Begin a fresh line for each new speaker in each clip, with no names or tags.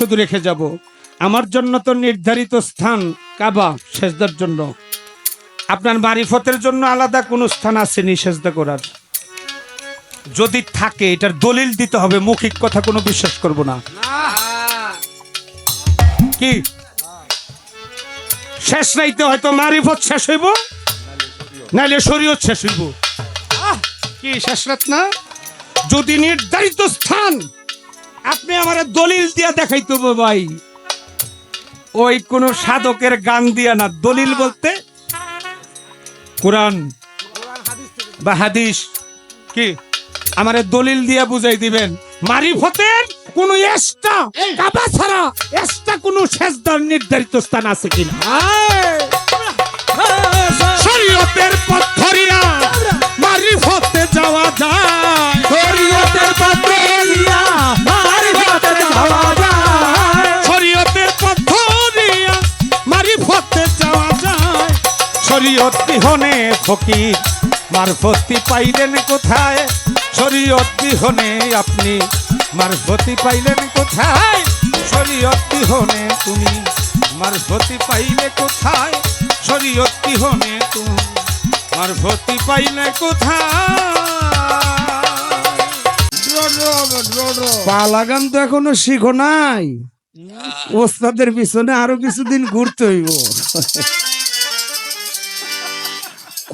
শুধু রেখে যাব। আমার জন্য তো নির্ধারিত স্থান কাবা সেজদার জন্য। আপনার মারিফতের জন্য আলাদা কোনো স্থান আসেনি সেজদা করার। যদি থাকে, এটার দলিল দিতে হবে, মৌখিক কথা কোনো বিশ্বাস করব না। কি? শেষ নাইতে হয়তো মারিফত শেষ হইব? নাইলে শরীয়ত শেষ হইব। কি শেষ রাত না? যদি নির্ধারিত স্থান আপনি আমার দলিল দিয়া দেখাইতে ভাই। ওই কোন সাধকের গান দিয়া না দলিল বলতে? কোরআন বা হাদিস। কি? আমার দলিল দিয়া বুঝাই দিবেন। মারিফতের কোন এক্সট্রা কাবা ছাড়া এক্সট্রা কোন সেজদার নির্ধারিত স্থান আছে কিনা? শরীয়তের শরীয়ত বিহনে ফকির মারফতি পাইলেন কোথায়? শরীয়ত বিহনে আপনি মারফতি পাইলেন কোথায়? শরীয়ত বিহনে তুমি মারফতি পাইলে কোথায়? শরীয়ত বিহনে তুমি মারফতি পাইলে কোথায়?
পালা গান তো এখনও শিখো নাই। ওস্তাদের পিছনে আরও কিছুদিন ঘুরতে হইব।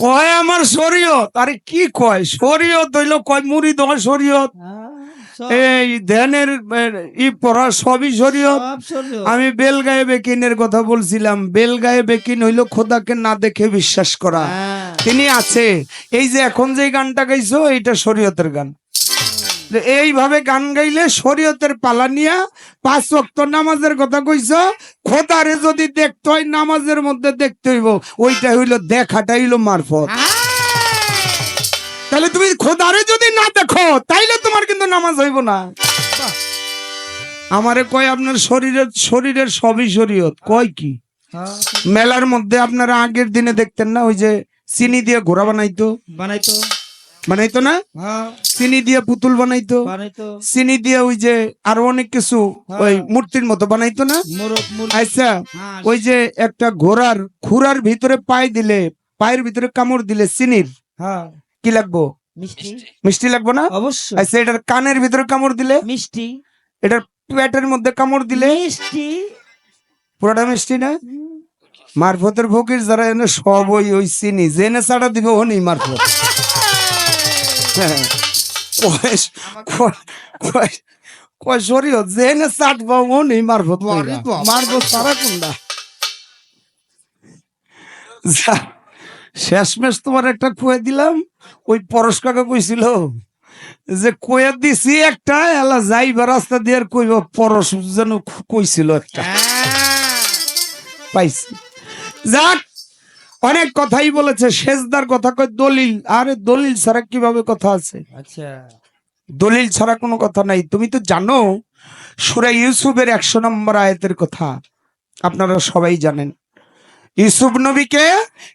কয় আমার শরীয়ত? আরে কি কয়? শরীয়ত হইল কয় মুড়ি দেওয়া শরীয়ত। এই ধ্যানের ই পড়া সবই শরীয়ত। আমি বেলগায়ে বেকিনের কথা বলছিলাম। বেলগায়ে বেকিন হইল খোদাকে না দেখে বিশ্বাস করা। তিনি আছে। এই যে এখন যে গানটা গাইছো এটা শরীয়তের গান। এইভাবে গান গাইলে শরীয়তের পালা নিয়া পাঁচ ওয়াক্ত নামাজের কথা কইছ খোদারে যদি দেখতে হয় নামাজের মধ্যে দেখতে হইব ওইটা হইল দেখাটা হইল মারফত। তাহলে তুমি খোদারে যদি না দেখো তাইলে তোমার কিন্তু নামাজ হইব না। আমারে কয় আপনার শরীরের শরীরের সবই শরীয়ত কয় কি? মেলার মধ্যে আপনারা আগের দিনে দেখতেন না ওই যে চিনি দিয়ে ঘোরা বানাইতো?
বানাইতো।
বানাইতো না?
হ্যাঁ।
চিনি দিয়ে পুতুল বানাইতো। চিনি দিয়ে ওই যে আরও অনেক কিছু ওই মূর্তির মতো বানাইতো না? আচ্ছা ওই যে একটা ঘোড়ার খুরার ভিতরে পায়ে দিলে পায়ের ভিতরে কামড় দিলে চিনির
হ্যাঁ।
কি লাগবো?
মিষ্টি।
লাগবো না?
অবশ্যই।
আচ্ছা এটার কানের ভিতরে কামড় দিলে?
মিষ্টি।
এটার পেটের মধ্যে কামড় দিলে?
মিষ্টি।
পুরোটা মিষ্টি না? মারফতের ফকির যারা এনে সব ওই চিনি। জেনে ছাড়া দিবে ওনি মারফত। হ্যাঁ। কয়- জেনে সারা শেষমেশ তোমার একটা কুয়ে দিলাম ওই পরশ কাকা কইছিল যে কয়ে দিছি একটা এলা যাইবা রাস্তা দিয়ে কইব পরশ যেন কইছিল একটা। পাইছি। যাক অনেক কথাই বলেছে শেষদার কথা কয় দলিল। আরে দলিল ছাড়া কীভাবে কথা আছে?
আচ্ছা।
দলিল ছাড়া কোনো কথা নাই। তুমি তো জানো সুরা ইউসুফের একশো নম্বর আয়াতের কথা। আপনারা সবাই জানেন। ইউসুফ নবীকে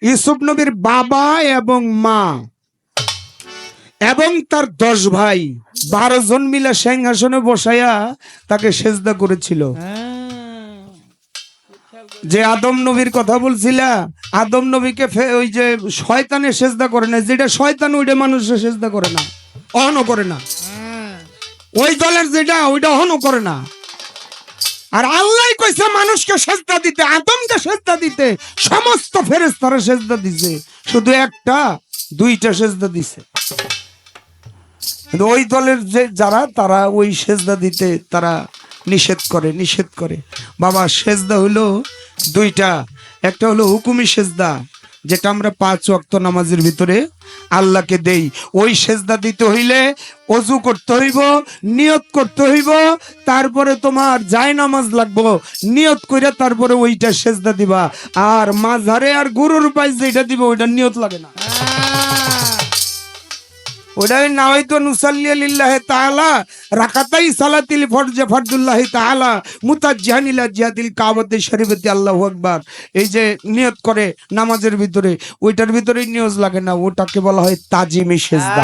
ইউসুফ নবীর বাবা এবং মা এবং তার দশ ভাই বারো জন মিলে সিংহাসনে বসাইয়া তাকে সেজদা করেছিল।
হ্যাঁ।
যে আদম নবীর কথা বলছিলা, আদম নবীকে ওই যে শয়তানে সেজদা করে না, যেটা শয়তান, ওইটা মানুষের সেজদা করে না অহনও করে না। ওই দলের যেটা, ওইটা অহনও করে না। আর আল্লাহ কইছে, মানুষকে সেজদা দিতে, আদমকে সেজদা দিতে, সমস্ত ফেরেস্তারা সেজদা দিছে। শুধু একটা, দুইটা সেজদা দিছে। ওই দলের যে যারা, তারা ওই সেজদা দিতে, তারা নিষেধ করে নিষেধ করে। বাবা, সেজদা হলো দুইটা। একটা হলো হুকুমি সেজদা, যেটা আমরা পাঁচ ওয়াক্ত নামাজের ভিতরে আল্লাহকে দেই। ওই সেজদা দিতে হইলে অজু করতে হইব, নিয়ত করতে হইব, তারপরে তোমার যায় নামাজ লাগবো। নিয়ত করে তারপরে ওইটা সেজদা দিবা। আর মাঝারে আর গুরুর পাইছে যেটা দিব, ওইটা নিয়ত লাগে না। ওটাই নাওয়াইতো নুসাল্লিয়া লিল্লাহি তাআলা রাকাতাই সালাতিল ফরজে ফরদুল্লাহি তাআলা মুতাজ্জিহান ইলা জিহাদিল কাবাতে শরীফতি আল্লাহু আকবার। এই যে নিয়ত করে নামাজের ভিতরে ওইটার ভিতরে নিয়ত লাগে না ওটাকে বলা হয় তাজিমি সেজদা।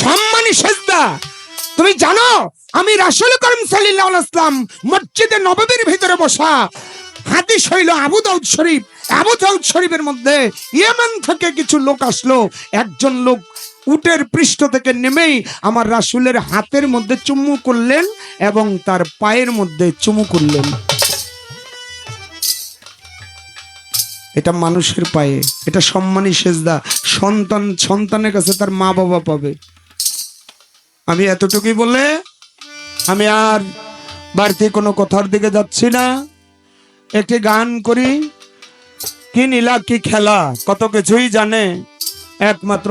সম্মান
সেজদা। তুমি জানো আমি রাসুল করিম সাল্লাল্লাহু আলাইহি ইসলাম মসজিদে নববীর ভিতরে বসা হাদিস হইল আবু দাউদ শরীফ। আবু দাউদ শরীফের মধ্যে ইয়েমেন থেকে কিছু লোক আসলো। একজন লোক উটের পৃষ্ঠ থেকে নেমেই আমার রাসুলের হাতের মধ্যে চুমু করলেন এবং তার পায়ের মধ্যে চুমু করলেন। এটা মানুষের পায়ে, এটা সম্মানী সেজদা। সন্তান, সন্তানের কাছে তার মা বাবা পাবে। আমি এতটুকুই বলে আমি আর বাড়তি কোনো কথার দিকে যাচ্ছি না। একটি গান করি। কি নীলা, কি খেলা, কত কিছুই জানে। একমাত্র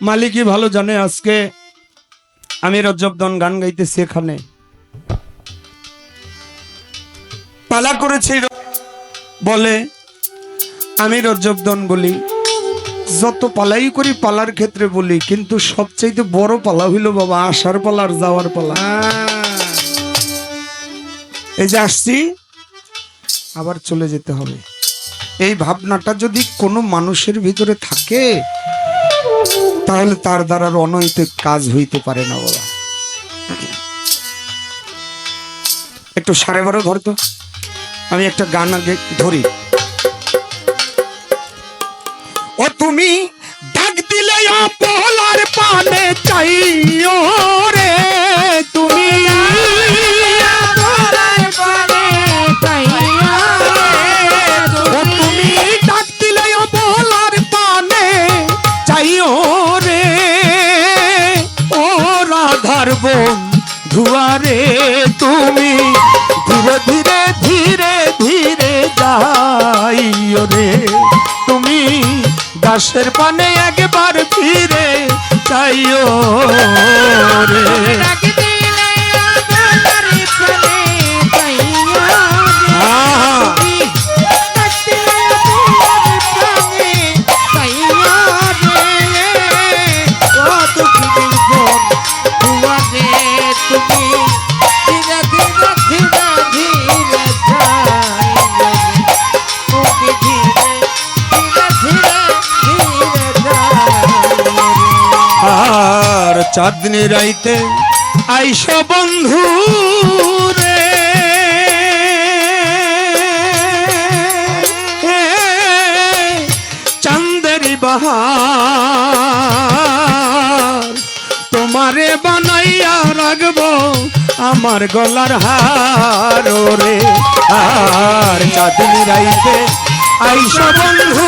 মালিকই ভালো জানে আজকে। আমি রজবদন গান গাইতেছি এখানে। পালা করেছি বলে আমি রজবদন বলি। যত পালাই করি পালার ক্ষেত্রে বলি, কিন্তু সবচাইতে বড় পালা হইল বাবা আসার পালা আর যাওয়ার পালা। এই যে আসছি আবার চলে যেতে হবে। এই ভাবনাটা যদি কোনো মানুষের ভিতরে থাকে, তাহলে তার দ্বারা অনৈতিক কাজ হইতে পারে না বাবা। একটু সাড়ে বারো ধর তো। আমি একটা গান আগে ধরি। ও তুমি ডাক দিলে অপলার পানে চাইও রে তুমি। ও তুমি ধীরে ধীরে ধীরে ধীরে যাইও রে। তুমি দাসের পানে একবার ফিরে চাইও রে। চাঁদনি রাইতে আইস বন্ধু রে। চান্দেরি বাহার তোমারে বানাইয়া রাখব আমার গলার হার রে আর চাঁদনি রাইতে আইস বন্ধু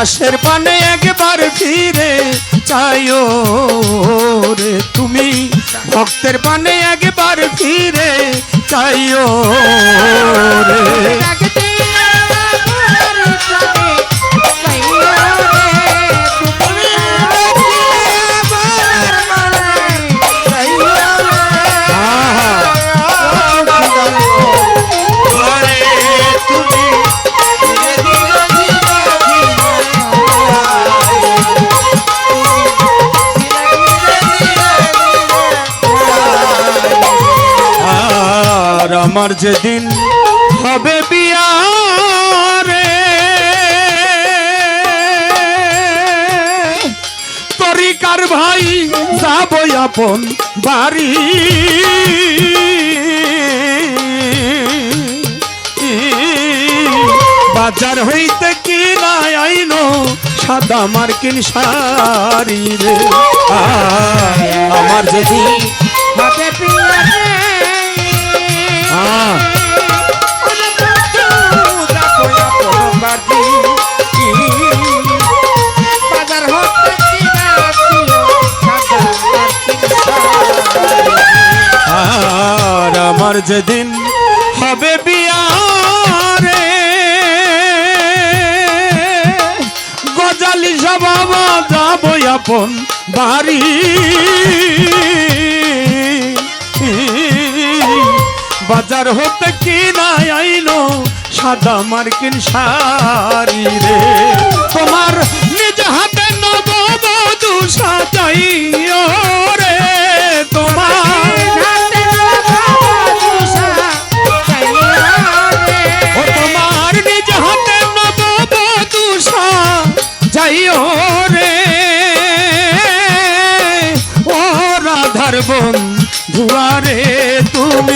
দাসের পানে একবার ফিরে চাইও রে তুমি। ভক্তের পানে একবার ফিরে চাইও রে। আমার যেদিন হবে বিয়া রে তরিকার ভাই যাব আপন বাড়ি। বাজার হইতে কি নাই আইনো সাদা মার্কিন শাড়ি রে। আমার যেদিন আর যেদিন হবে বিয়ারে গজালি সবাবা যাব আপন বাড়ি। বাজার হতে কি না আইলো সাদা মার্কিন সারি রে। তোমার নিজ হাতে নব সাজাইয়া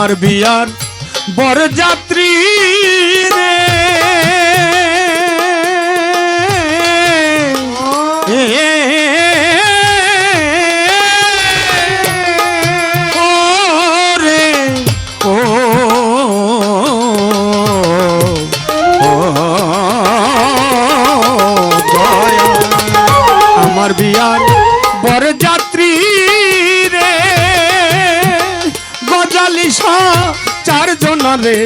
আমার বিয়ার বরযাত্রী রে রে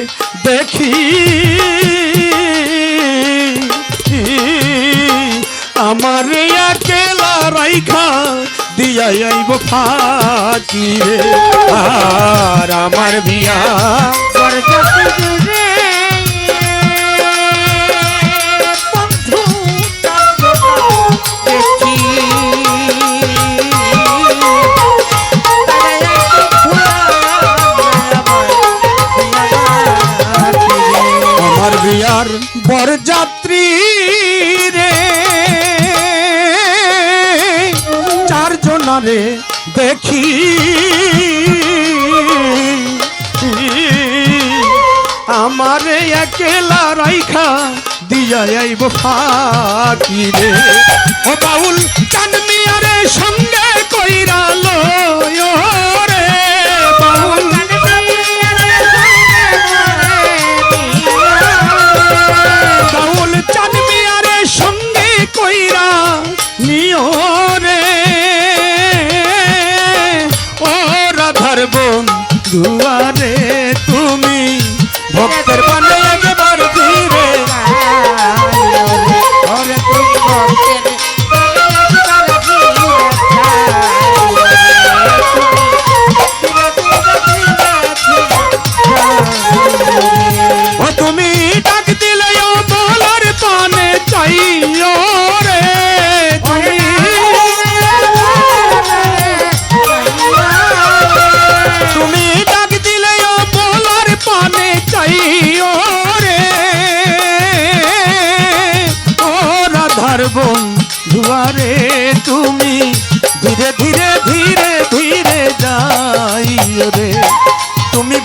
দেখি। আমার একেলা রাইখা দিয়া আইব ফাঁকি রে। আর আমার বিয়া চারজন রে দেখি। আমার একেলা রাইখা দিয়া আইব ফাঁকি রে ও বাউল চানমিয়ারে সঙ্গে কইরা লয় রে। বাউল বাউল কইরা Ooh,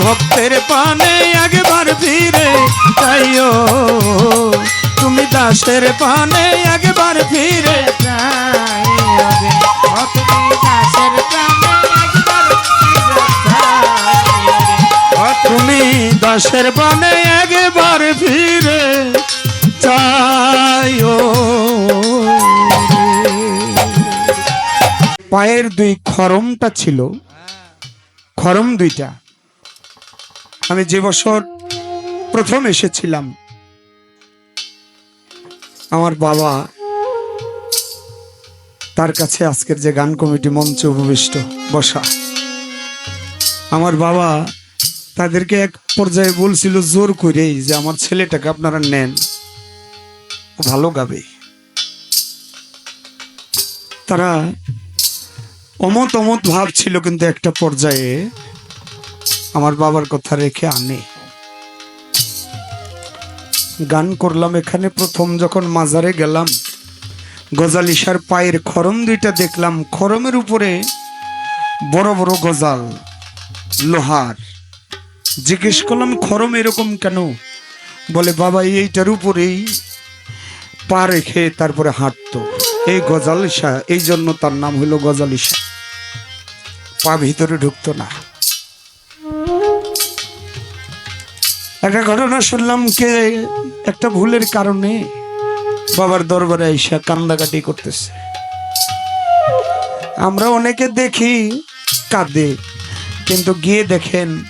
ভক্তের পানে একবার ফিরে যাইও। তুমি দাসের পানে একবার ফিরে তুমি দাসের পানে একবার ফিরে চাইও পায়ের দুই খরমটা ছিল। খরম দুইটা। আমি যে বছর প্রথম এসেছিলাম, আমার বাবা তার কাছে আজকের যে গান কমিটি মঞ্চে উপবিষ্ট বসা, আমার বাবা তাদেরকে এক পর্যায়ে বলছিল, জোর করেই যে আমার ছেলেটাকে আপনারা নেন ভালো গাবে। তারা অমত অমত ভাব ছিল কিন্তু একটা পর্যায়ে আমার বাবার কথা রেখে আনে। গান করলাম এখানে প্রথম যখন মাজারে গেলাম। গজালিসার পায়ের খরম দুইটা দেখলাম। খরমের উপরে বড় বড় গজাল, লোহার। জিজ্ঞেস করলাম, খরম এরকম কেন? বলে, বাবা, এইটার উপরেই পা রেখে তারপরে হাঁটতো। এই গজালিসা এই জন্য তার নাম হলো গজালিসা পা ভিতরে ঢুকতো না। একটা ঘটনা শুনলাম কে একটা ভুলের কারণে বাবার দরবারে আইসা কান্দাকাটি করতেছে। আমরা অনেকে দেখি কাঁদে কিন্তু গিয়ে দেখেন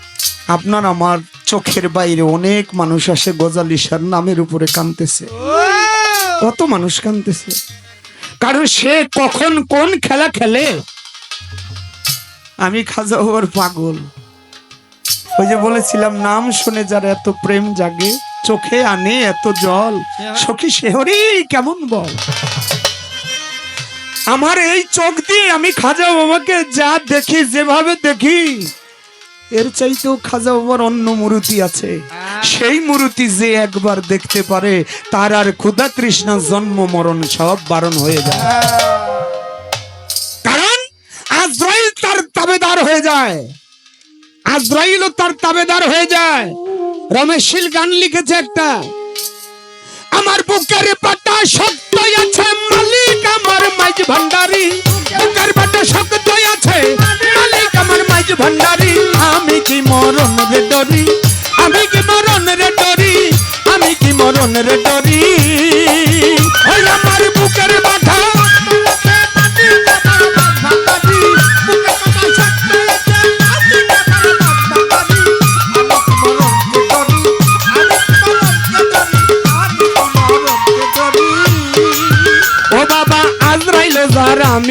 আপনার আমার চোখের বাইরে অনেক মানুষ আসে গজাল গজালিসার নামের উপরে কানতেছে কত মানুষ কানতেছে কারণ সে কখন কোন খেলা খেলে? আমি খাজা হওয়ার পাগল। ওই যে বলেছিলাম নাম শুনে যার এত প্রেম জাগে চোখে আনে এত জল। সখী শেহরি কেমন বল? আমার এই চোখ দিয়ে আমি খাজা বাবাকে যা দেখি যেভাবে দেখি এর চাইতেও খাজা বাবার অন্য মূর্তি আছে। সেই মূর্তি যে একবার দেখতে পারে তার আর ক্ষুধা তৃষ্ণা জন্ম মরণ সব বারণ হয়ে যায়। কারণ আজরাইল তার তাবেদার হয়ে যায়। আজরাইলও তার তাবেদার হয়ে যায়। রমেশশীল গান লিখেছে একটা। আমার বুকের পাটা শক্ত আছে, মালিক আমার মাইজ ভান্ডারি। বুকের পাটা শক্ত আছে, মালিক আমার মাইজ ভান্ডারি। আমি কি মরণ রে ডরি? আমি কি মরণ রে ডরি? আমি কি মরণ রে ডরি?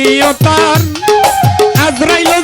যার আমিও তার আজরাইল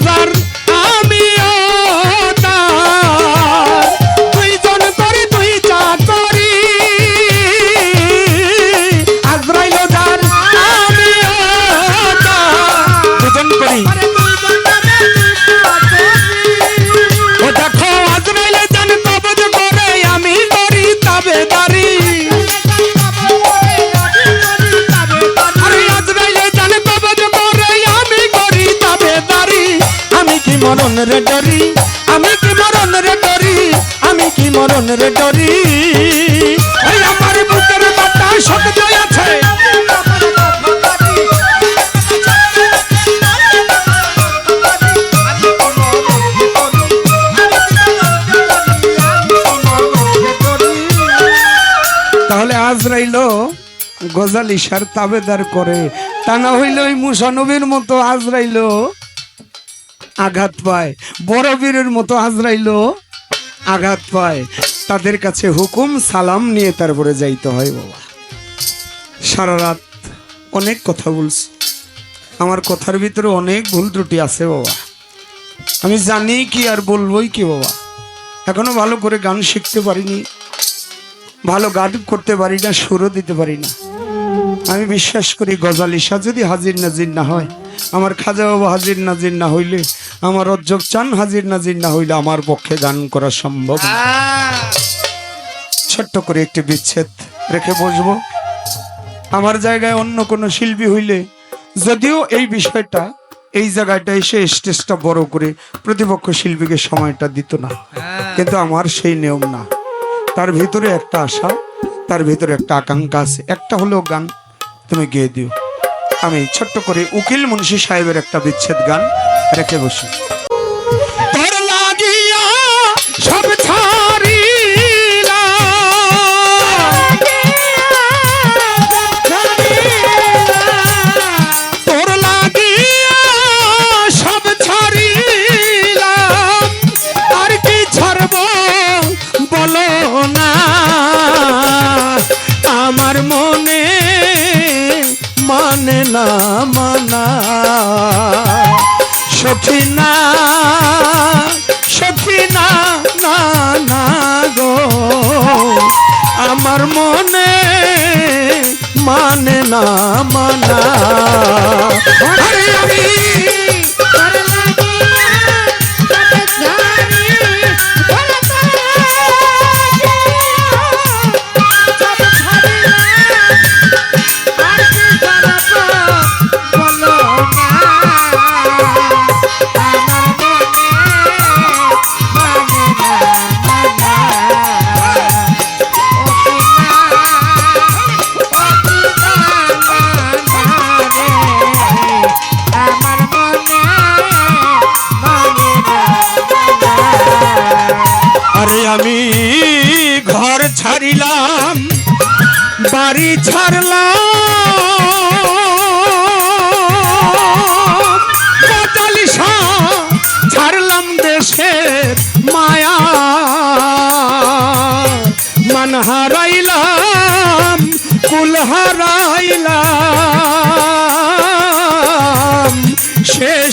গজাল ইশার তাবেদার করে। তা না হইলে ওই মুসানবীর মতো আজরাইল আঘাত পায় বড় বীরের মতো আজরাইল আঘাত পায়। তাদের কাছে হুকুম, সালাম নিয়ে তারপরে যাইতে হয় বাবা। সারা রাত অনেক কথা বলছি। আমার কথার ভিতরে অনেক ভুল ত্রুটি আছে বাবা। আমি জানি কি আর বলবোই কি বাবা। এখনও ভালো করে গান শিখতে পারিনি। ভালো গান করতে পারি না, সুরও দিতে পারি না। আমি বিশ্বাস করি গজালিশা যদি হাজির নাজির না হয়, আমার খাজা বাবা হাজির নাজির না হইলে, আমার অজ্জব চান হাজির নাজির না হইলে আমার পক্ষে গান করা সম্ভব ছোট্ট করে একটি বিচ্ছেদ রেখে বসবো। আমার জায়গায় অন্য কোনো শিল্পী হইলে, যদিও এই বিষয়টা, এই জায়গাটা এসে স্টেজটা বড় করে প্রতিপক্ষ শিল্পীকে সময়টা দিত না। কিন্তু আমার সেই নিয়ম না। তার ভিতরে একটা আশা তার ভিতরে একটা আকাঙ্ক্ষা আছে। একটা হলো গান, তুমি গেয়ে দিও। আমি ছোট্ট করে উকিল মুন্সি সাহেবের একটা বিচ্ছেদ গান রেখে বসি। মানে না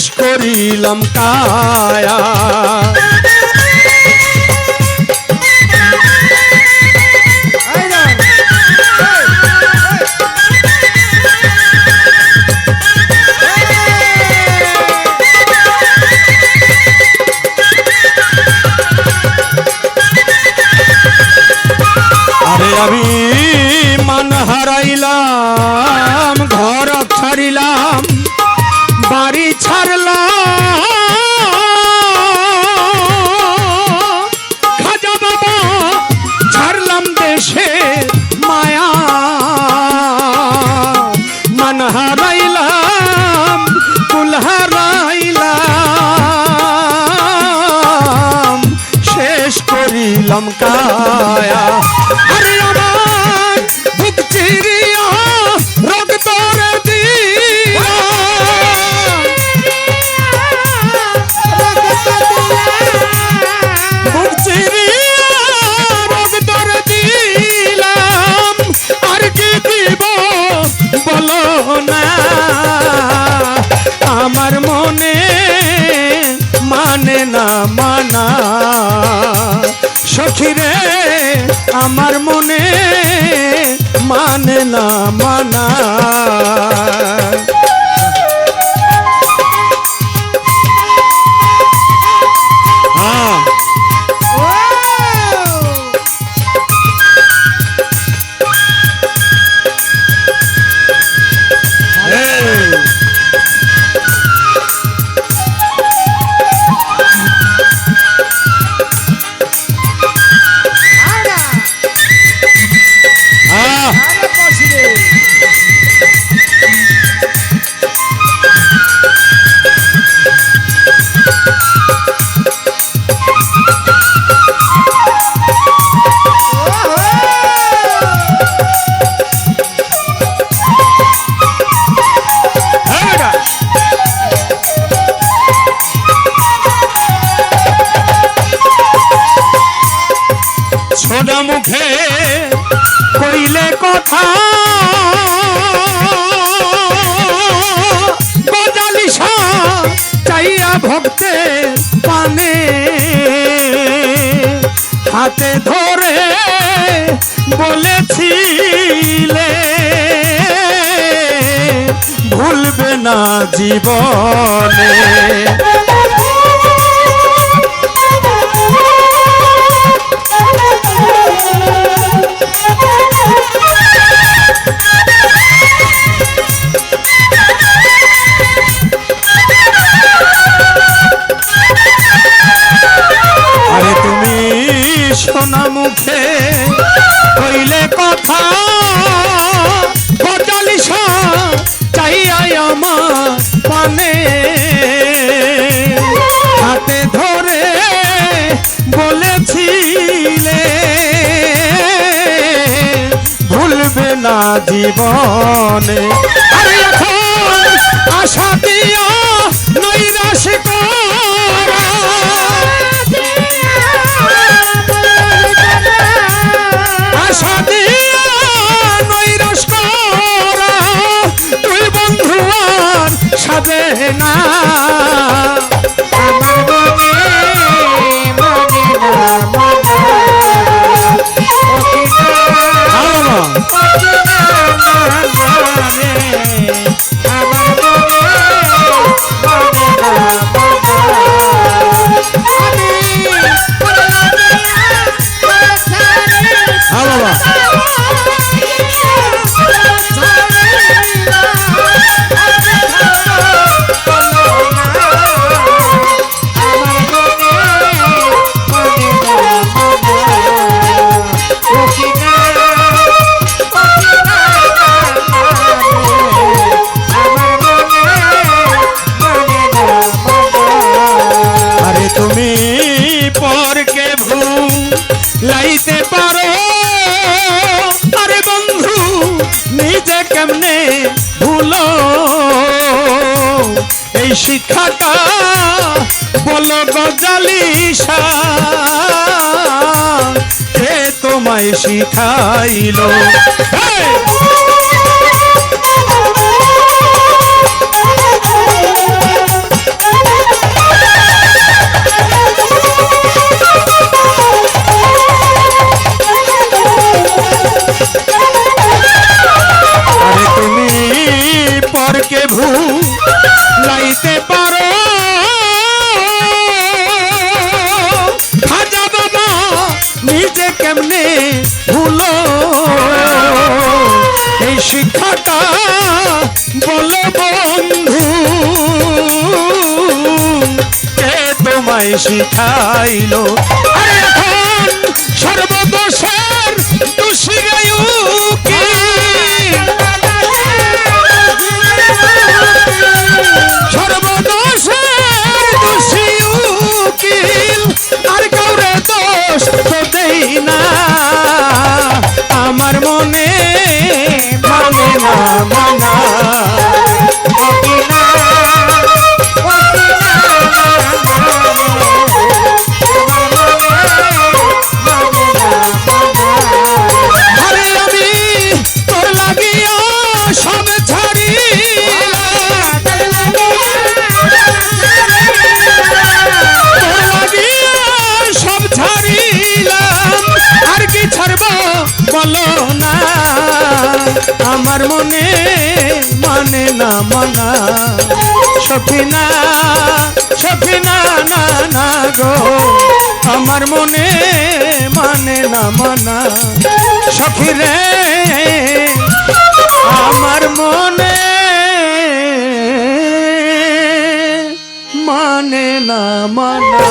শেষ করিলাম কায়া? আমি শেষ করিলাম কায়া আরে আমার আর না আমার মনে মানে না মানা সখিরে আমার মনে মানে না মানা। হাতে ধরে বলেছিলে ভুলবে না জীবনে। সোনা মুখে কইলে কথা পঁচালিশা চাইয়াই আমার পানে হাতে ধরে বলেছিলে, ভুলবে না জীবনে। আশা দিয়া শিখাইল শিখাইল আরে সখী, না না না গো। আমার মনে মানে না মানা। সখী রে, আমার মনে মানে না মানা।